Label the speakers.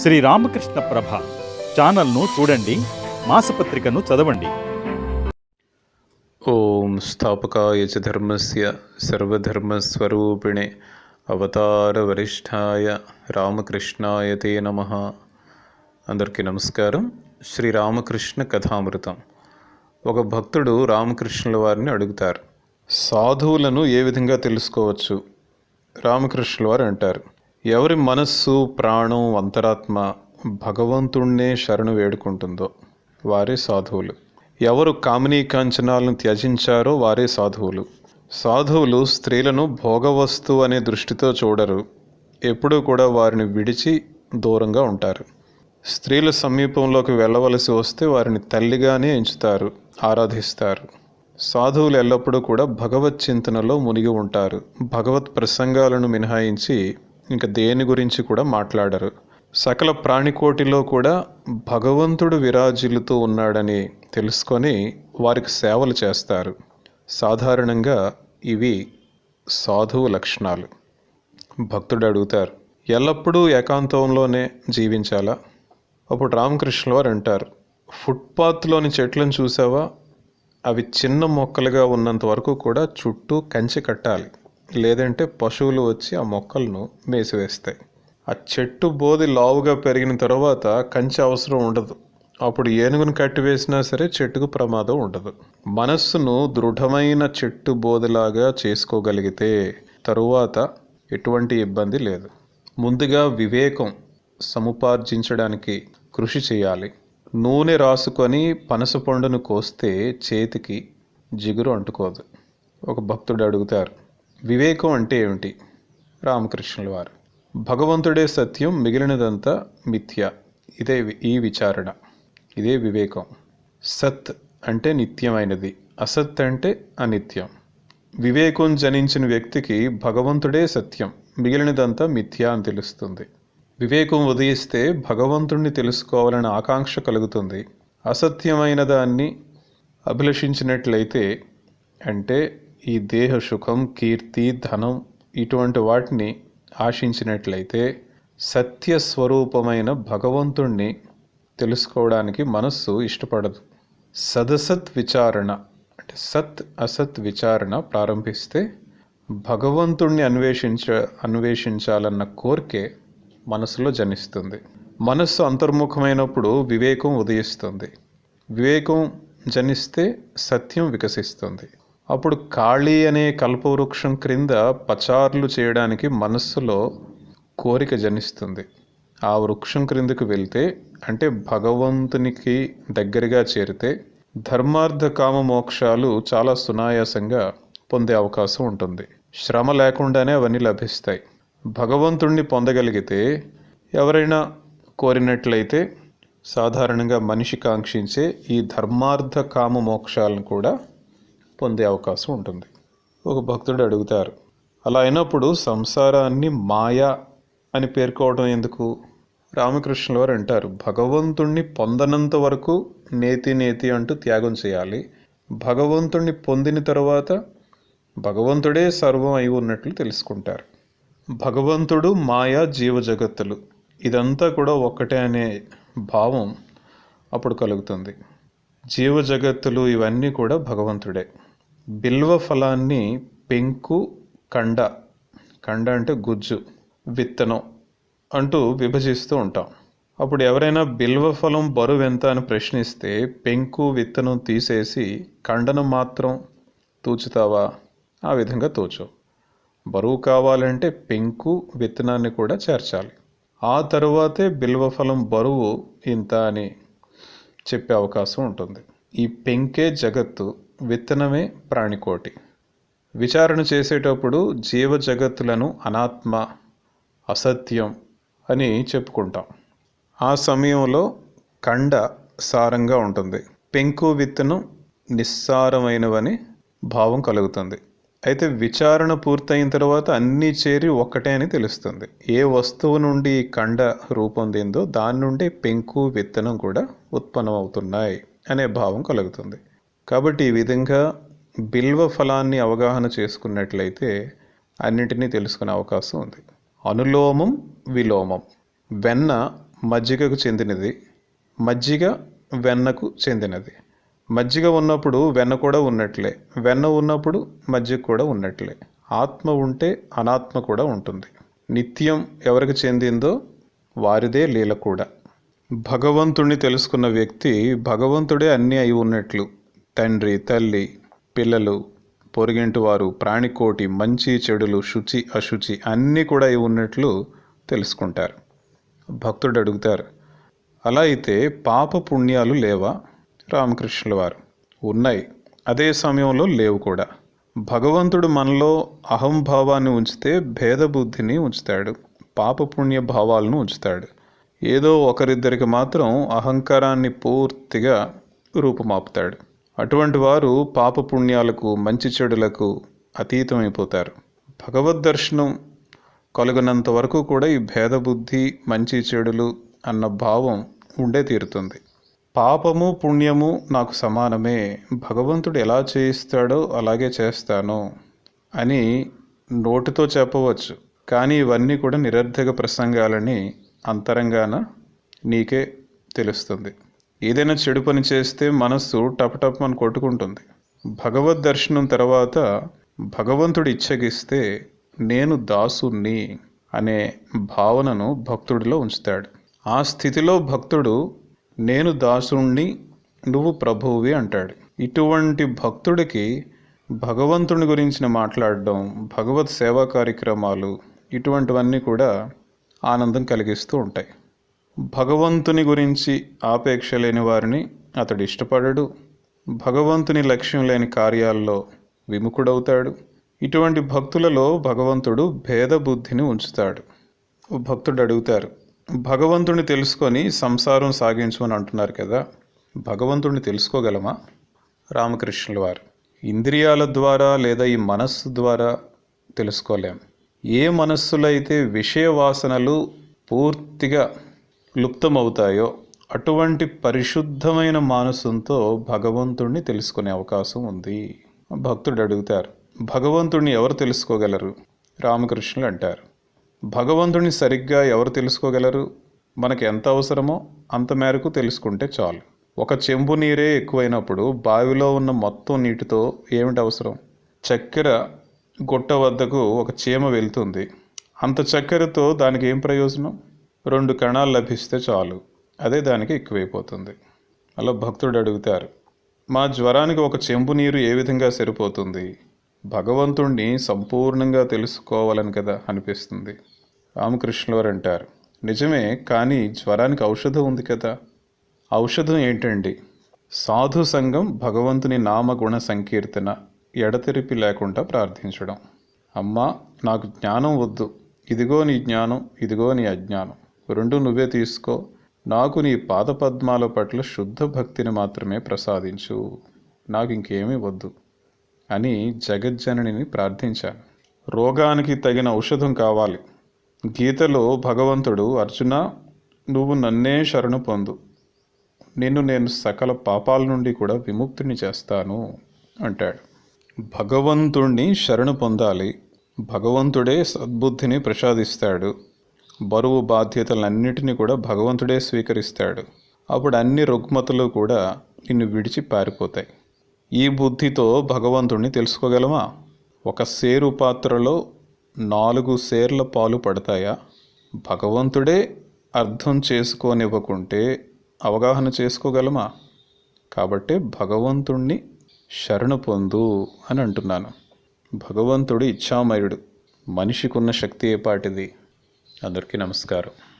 Speaker 1: శ్రీ రామకృష్ణ ప్రభ ఛానల్ను చూడండి మాసపత్రికను చదవండి.
Speaker 2: ఓం స్థాపకాయ చ ధర్మస్య సర్వధర్మస్వరూపిణే అవతారవరిష్ఠాయ రామకృష్ణాయ తే నమ. అందరికీ నమస్కారం. శ్రీ రామకృష్ణ కథామృతం. ఒక భక్తుడు రామకృష్ణుల వారిని అడుగుతారు సాధువులను ఏ విధంగా తెలుసుకోవచ్చు? రామకృష్ణుల వారు అంటారు ఎవరి మనస్సు ప్రాణం అంతరాత్మ భగవంతుణ్ణే శరణు వేడుకుంటుందో వారే సాధువులు. ఎవరు కామినీ కాంచనాలను త్యజించారో వారే సాధువులు. సాధువులు స్త్రీలను భోగవస్తు అనే దృష్టితో చూడరు. ఎప్పుడూ కూడా వారిని విడిచి దూరంగా ఉంటారు. స్త్రీల సమీపంలోకి వెళ్ళవలసి వస్తే వారిని తల్లిగానే ఎంచుతారు ఆరాధిస్తారు. సాధువులు ఎల్లప్పుడూ కూడా భగవత్ చింతనలో మునిగి ఉంటారు. భగవత్ ప్రసంగాలను మినహాయించి ఇంకా దేని గురించి కూడా మాట్లాడరు. సకల ప్రాణికోటిలో కూడా భగవంతుడు విరాజిల్లుతూ ఉన్నాడని తెలుసుకొని వారికి సేవలు చేస్తారు. సాధారణంగా ఇవి సాధువు లక్షణాలు. భక్తుడు అడుగుతారు ఎల్లప్పుడూ ఏకాంతంలోనే జీవించాలా? అప్పుడు రామకృష్ణుల వారు అంటారు ఫుట్పాత్లోని చెట్లను చూసావా? అవి చిన్న మొక్కలుగా ఉన్నంత వరకు కూడా చుట్టూ కంచె కట్టాలి. లేదంటే పశువులు వచ్చి ఆ మొక్కలను మేసివేస్తాయి. ఆ చెట్టు బోది లావుగా పెరిగిన తర్వాత కంచె అవసరం ఉండదు. అప్పుడు ఏనుగును కట్టివేసినా సరే చెట్టుకు ప్రమాదం ఉండదు. మనస్సును దృఢమైన చెట్టు బోదిలాగా చేసుకోగలిగితే తరువాత ఎటువంటి ఇబ్బంది లేదు. ముందుగా వివేకం సముపార్జించడానికి కృషి చేయాలి. నూనె రాసుకొని పనస పండును కోస్తే చేతికి జిగురు అంటుకోదు. ఒక భక్తుడు అడుగుతారు వివేకం అంటే ఏమిటి? రామకృష్ణుల వారు. భగవంతుడే సత్యం మిగిలినదంతా మిథ్య. ఇదే వి- ఈ విచారణ. ఇదే వివేకం. సత్ అంటే నిత్యమైనది. అసత్ అంటే అనిత్యం. వివేకం జనించిన వ్యక్తికి భగవంతుడే సత్యం మిగిలినదంతా మిథ్య అని తెలుస్తుంది. వివేకం ఉదయిస్తే భగవంతుణ్ణి తెలుసుకోవాలని ఆకాంక్ష కలుగుతుంది. అసత్యమైన దాన్ని అభిలషించినట్లయితే అంటే ఈ దేహ సుఖం కీర్తి ధనం ఇటువంటి వాటిని ఆశించినట్లయితే సత్య స్వరూపమైన భగవంతుణ్ణి తెలుసుకోవడానికి మనస్సు ఇష్టపడదు. సదసత్ విచారణ అంటే సత్ అసత్ విచారణ ప్రారంభిస్తే భగవంతుణ్ణి అన్వేషించ అన్వేషించాలన్న కోరికే మనసులో జనిస్తుంది మనస్సు అంతర్ముఖమైనప్పుడు వివేకం ఉదయిస్తుంది. వివేకం జనిస్తే సత్యం వికసిస్తుంది. అప్పుడు కాళీ అనే కల్పవృక్షం క్రింద పచార్లు చేయడానికి మనస్సులో కోరిక జనిస్తుంది. ఆ వృక్షం క్రిందకు వెళ్తే అంటే భగవంతునికి దగ్గరగా చేరితే ధర్మార్థ కామ మోక్షాలు చాలా సునాయాసంగా పొందే అవకాశం ఉంటుంది. శ్రమ లేకుండానే అవన్నీ లభిస్తాయి. భగవంతుణ్ణి పొందగలిగితే ఎవరైనా కోరినట్లయితే సాధారణంగా మనిషి కాంక్షించే ఈ ధర్మార్థ కామ మోక్షాలను కూడా పొందే అవకాశం ఉంటుంది. ఒక భక్తుడు అడుగుతారు అలా అయినప్పుడు సంసారాన్ని మాయా అని పేర్కోవడం ఎందుకు? రామకృష్ణుల వారు అంటారు భగవంతుణ్ణి పొందనంత వరకు నేతి నేతి అంటూ త్యాగం చేయాలి. భగవంతుణ్ణి పొందిన తర్వాత భగవంతుడే సర్వం అయి ఉన్నట్లు తెలుసుకుంటారు. భగవంతుడు మాయా జీవ జగత్తులు ఇదంతా కూడా ఒక్కటే అనే భావం అప్పుడు కలుగుతుంది. జీవ జగత్తులు ఇవన్నీ కూడా భగవంతుడే. బిల్వ ఫలాన్ని పెంకు కండ కండ అంటే గుజ్జు విత్తనం అంటూ విభజిస్తూ ఉంటాం. అప్పుడు ఎవరైనా బిల్వ ఫలం బరువు ఎంత అని ప్రశ్నిస్తే పెంకు విత్తనం తీసేసి కండను మాత్రం తూచుతావా? ఆ విధంగా తూచు. బరువు కావాలంటే పెంకు విత్తనాన్ని కూడా చేర్చాలి. ఆ తరువాతే బిల్వఫలం బరువు ఇంత అని చెప్పే అవకాశం ఉంటుంది. ఈ పెంకే జగత్తు విత్తనమే ప్రాణికోటి. విచారణ చేసేటప్పుడు జీవ జగత్తులను అనాత్మ అసత్యం అని చెప్పుకుంటాం. ఆ సమయంలో కండ సారంగా ఉంటుంది. పెంకు విత్తనం నిస్సారమైనవని భావం కలుగుతుంది. అయితే విచారణ పూర్తయిన తర్వాత అన్నీ చేరి ఒక్కటే అని తెలుస్తుంది. ఏ వస్తువు నుండి కండ రూపొందిందో దాని నుండి పెంకు విత్తనం కూడా ఉత్పన్నమవుతున్నాయి అనే భావం కలుగుతుంది. కాబట్టి ఈ విధంగా బిల్వ ఫలాన్ని అవగాహన చేసుకున్నట్లయితే అన్నింటినీ తెలుసుకునే అవకాశం ఉంది. అనులోమం విలోమం. వెన్న మజ్జిగకు చెందినది. మజ్జిగ వెన్నకు చెందినది. మజ్జిగ ఉన్నప్పుడు వెన్న కూడా ఉన్నట్లే. వెన్న ఉన్నప్పుడు మజ్జిగ కూడా ఉన్నట్లే. ఆత్మ ఉంటే అనాత్మ కూడా ఉంటుంది. నిత్యం ఎవరికి చెందిందో వారిదే లీల కూడా. భగవంతుణ్ణి తెలుసుకున్న వ్యక్తి భగవంతుడే అన్నీ అయి ఉన్నట్లు తండ్రి తల్లి పిల్లలు పొరిగింటివారు ప్రాణికోటి మంచి చెడులు శుచి అశుచి అన్నీ కూడా ఇవి ఉన్నట్లు తెలుసుకుంటారు. భక్తుడు అడుగుతారు అలా అయితే పాప పుణ్యాలు లేవా రామకృష్ణుల వారు ఉన్నాయి అదే సమయంలో లేవు కూడా. భగవంతుడు మనలో అహంభావాన్ని ఉంచితే భేదబుద్ధిని ఉంచుతాడు పాపపుణ్య భావాలను ఉంచుతాడు. ఏదో ఒకరిద్దరికి మాత్రం అహంకారాన్ని పూర్తిగా రూపుమాపుతాడు. అటువంటి వారు పాపపుణ్యాలకు మంచి చెడులకు అతీతమైపోతారు. భగవద్ దర్శనం కలుగునంత వరకు కూడా ఈ భేదబుద్ధి మంచి చెడులు అన్న భావం ఉండే తీరుతుంది. పాపము పుణ్యము నాకు సమానమే. భగవంతుడు ఎలా చేయిస్తాడో అలాగే చేస్తాను అని నోటితో చెప్పవచ్చు. కానీ ఇవన్నీ కూడా నిరర్ధక ప్రసంగాలని అంతరంగాన నీకే తెలుస్తుంది. ఏదైనా చెడు పని చేస్తే మనస్సు టపటప్ అని కొట్టుకుంటుంది. భగవద్ దర్శనం తర్వాత భగవంతుడు ఇచ్చగిస్తే నేను దాసుని అనే భావనను భక్తుడిలో ఉంచుతాడు. ఆ స్థితిలో భక్తుడు నేను దాసుణ్ణి నువ్వు ప్రభువువి అంటాడు. ఇటువంటి భక్తుడికి భగవంతుని గురించిన మాట్లాడడం భగవత్ సేవా కార్యక్రమాలు ఇటువంటివన్నీ కూడా ఆనందం కలిగిస్తూ ఉంటాయి. భగవంతుని గురించి ఆపేక్ష లేని వారిని అతడు ఇష్టపడడు. భగవంతుని లక్ష్యం లేని కార్యాల్లో విముఖుడవుతాడు. ఇటువంటి భక్తులలో భగవంతుడు భేద బుద్ధిని ఉంచుతాడు. భక్తుడు అడుగుతారు భగవంతుని తెలుసుకొని సంసారం సాగించమని అంటున్నారు కదా. భగవంతుడిని తెలుసుకోగలమా? రామకృష్ణుల వారు. ఇంద్రియాల ద్వారా లేదా ఈ మనస్సు ద్వారా తెలుసుకోలేం. ఏ మనస్సులో అయితే విషయ వాసనలు పూర్తిగా లుప్తమవుతాయో అటువంటి పరిశుద్ధమైన మానసంతో భగవంతుణ్ణి తెలుసుకునే అవకాశం ఉంది. భక్తుడు అడుగుతారు భగవంతుణ్ణి ఎవరు తెలుసుకోగలరు? రామకృష్ణులు అంటారు భగవంతుణ్ణి సరిగ్గా ఎవరు తెలుసుకోగలరు? మనకు ఎంత అవసరమో అంత మేరకు తెలుసుకుంటే చాలు. ఒక చెంబు నీరే ఎక్కువైనప్పుడు బావిలో ఉన్న మొత్తం నీటితో ఏమిటి అవసరం? చక్కెర గుట్ట వద్దకు ఒక చీమ వెళ్తుంది. అంత చక్కెరతో దానికి ఏం ప్రయోజనం? రెండు కణాలు లభిస్తే చాలు. అదే దానికి ఎక్కువైపోతుంది. అలా భక్తుడు అడుగుతారు మా జ్వరానికి ఒక చెంబు నీరు ఏ విధంగా సరిపోతుంది? భగవంతుణ్ణి సంపూర్ణంగా తెలుసుకోవాలని కదా అనిపిస్తుంది. రామకృష్ణుల వారు అంటారు నిజమే కానీ జ్వరానికి ఔషధం ఉంది కదా. ఔషధం ఏంటండి? సాధు సంఘం భగవంతుని నామగుణ సంకీర్తన ఎడతెరిపి లేకుండా ప్రార్థించడం. అమ్మా నాకు జ్ఞానం వద్దు. ఇదిగో నీ జ్ఞానం ఇదిగో నీ అజ్ఞానం. రెండు నువ్వే తీసుకో. నాకు నీ పాదపద్మాల పట్ల శుద్ధ భక్తిని మాత్రమే ప్రసాదించు. నాకు ఇంకేమీ వద్దు అని జగజ్జననిని ప్రార్థించాను. రోగానికి తగిన ఔషధం కావాలి. గీతలో భగవంతుడు అర్జున నువ్వు నన్నే శరణు పొందు. నిన్ను నేను సకల పాపాల నుండి కూడా విముక్తిని చేస్తాను అంటాడు. భగవంతుణ్ణి శరణు పొందాలి. భగవంతుడే సద్బుద్ధిని ప్రసాదిస్తాడు. బరువు బాధ్యతలన్నిటినీ కూడా భగవంతుడే స్వీకరిస్తాడు. అప్పుడు అన్ని రుగ్మతలు కూడా నిన్ను విడిచి పారిపోతాయి. ఈ బుద్ధితో భగవంతుణ్ణి తెలుసుకోగలమా? ఒక సేరు పాత్రలో నాలుగు సేర్ల పాలు పడతాయా? భగవంతుడే అర్థం చేసుకోనివ్వకుంటే అవగాహన చేసుకోగలమా? కాబట్టి భగవంతుణ్ణి శరణు పొందు అని అంటున్నాను. భగవంతుడు ఇచ్ఛామయుడు. మనిషికున్న శక్తి ఏపాటిది అందరికీ నమస్కారం.